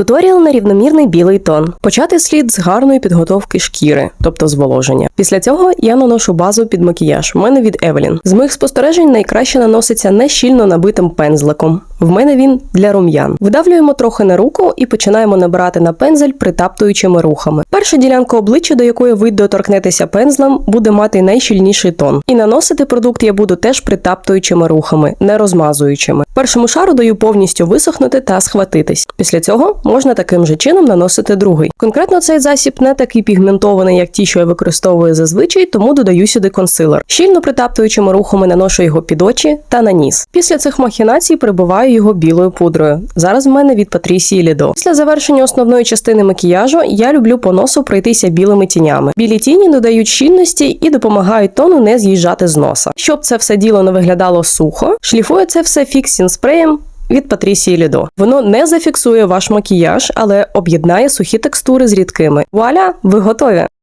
Туторіал на рівномірний білий тон. Почати слід з гарної підготовки шкіри, тобто зволоження. Після цього я наношу базу під макіяж. У мене від Евелін. З моїх спостережень найкраще наноситься не щільно набитим пензликом. В мене він для рум'ян. Видавлюємо трохи на руку і починаємо набирати на пензель притаптуючими рухами. Перша ділянка обличчя, до якої ви доторкнетеся пензлем, буде мати найщільніший тон. І наносити продукт я буду теж притаптуючими рухами, не розмазуючими. Першому шару даю повністю висохнути та схватитись. Після цього можна таким же чином наносити другий. Конкретно цей засіб не такий пігментований, як ті, що я використовую зазвичай, тому додаю сюди консилер. Щільно притаптуючими рухами наношу його під очі та на ніс. Після цих махінацій прибиваю його білою пудрою. Зараз в мене від Патрісії Лідо. Після завершення основної частини макіяжу я люблю по носу пройтися білими тінями. Білі тіні додають щільності і допомагають тону не з'їжджати з носа. Щоб це все діло не виглядало сухо, шліфую це все фіксін спреєм. Від Патрісії Лідо. Воно не зафіксує ваш макіяж, але об'єднає сухі текстури з рідкими. Вуаля, ви готові!